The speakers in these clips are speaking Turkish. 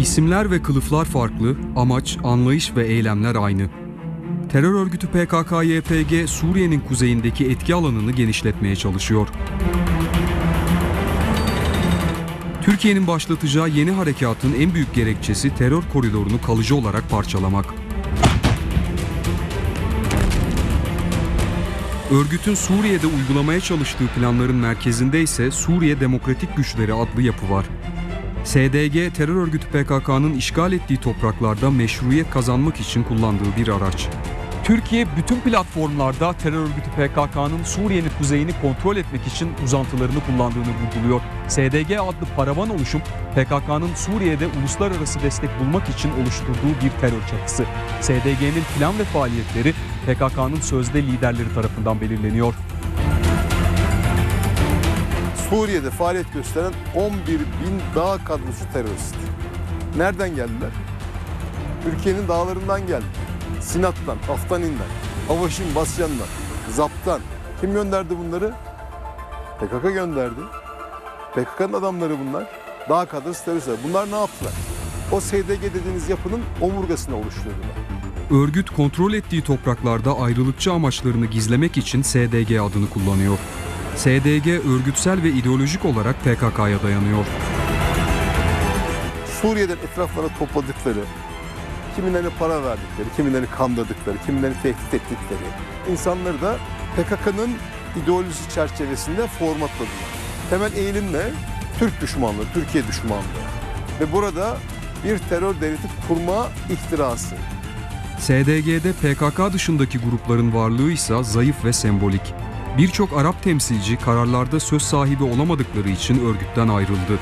İsimler ve kılıflar farklı, amaç, anlayış ve eylemler aynı. Terör örgütü PKK-YPG Suriye'nin kuzeyindeki etki alanını genişletmeye çalışıyor. Türkiye'nin başlatacağı yeni harekatın en büyük gerekçesi terör koridorunu kalıcı olarak parçalamak. Örgütün Suriye'de uygulamaya çalıştığı planların merkezinde ise Suriye Demokratik Güçleri adlı yapı var. SDG terör örgütü PKK'nın işgal ettiği topraklarda meşruiyet kazanmak için kullandığı bir araç. Türkiye bütün platformlarda terör örgütü PKK'nın Suriye'nin kuzeyini kontrol etmek için uzantılarını kullandığını vurguluyor. SDG adlı paravan oluşum PKK'nın Suriye'de uluslararası destek bulmak için oluşturduğu bir terör çatısı. SDG'nin plan ve faaliyetleri PKK'nın sözde liderleri tarafından belirleniyor. Suriye'de faaliyet gösteren 11 bin dağ kadrosu terörist. Nereden geldiler? Türkiye'nin dağlarından geldi. Sinat'tan, Aftanin'den, Avaşin, Basyan'dan, Zap'tan. Kim gönderdi bunları? PKK gönderdi. PKK'nın adamları bunlar. Dağ kadrosu teröristler. Bunlar ne yaptılar? O SDG dediğiniz yapının omurgasını oluşturdular. Örgüt kontrol ettiği topraklarda ayrılıkçı amaçlarını gizlemek için SDG adını kullanıyor. SDG örgütsel ve ideolojik olarak PKK'ya dayanıyor. Suriye'den etraflarına topladıkları, kimilerine para verdikleri, kimilerini kandırdıkları, kimilerini tehdit ettikleri insanları da PKK'nın ideolojisi çerçevesinde formatladılar. Temel eğilim ne? Türk düşmanlığı, Türkiye düşmanlığı. Ve burada bir terör devleti kurma ihtirası. SDG'de PKK dışındaki grupların varlığı ise zayıf ve sembolik. Birçok Arap temsilci kararlarda söz sahibi olamadıkları için örgütten ayrıldı.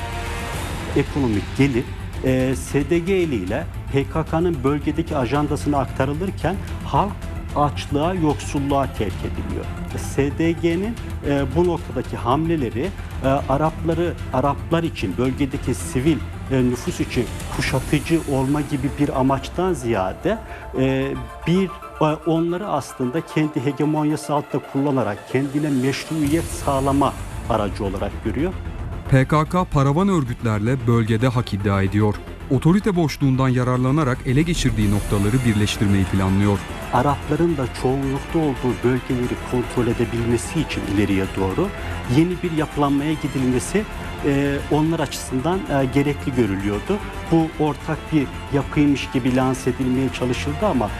ekonomik gelir e, SDG ile PKK'nın bölgedeki ajandasına aktarılırken halk açlığa, yoksulluğa terk ediliyor. SDG'nin e, bu noktadaki hamleleri e, Arapları Araplar için bölgedeki sivil e, nüfus için kuşatıcı olma gibi bir amaçtan ziyade e, bir onları aslında kendi hegemonyası altında kullanarak kendine meşruiyet sağlama aracı olarak görüyor. PKK paravan örgütlerle bölgede hak iddia ediyor. Otorite boşluğundan yararlanarak ele geçirdiği noktaları birleştirmeyi planlıyor. Arapların da çoğunlukta olduğu bölgeleri kontrol edebilmesi için ileriye doğru yeni bir yapılanmaya gidilmesi e, onlar açısından e, gerekli görülüyordu. Bu ortak bir yapıymış gibi lanse edilmeye çalışıldı ama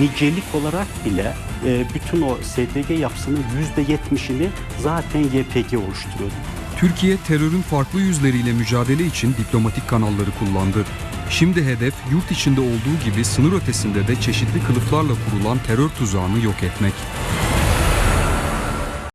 nicelik olarak bile e, bütün o SDG yapısının %70'ini zaten YPG oluşturuyordu. Türkiye terörün farklı yüzleriyle mücadele için diplomatik kanalları kullandı. Şimdi hedef yurt içinde olduğu gibi sınır ötesinde de çeşitli kılıflarla kurulan terör tuzağını yok etmek.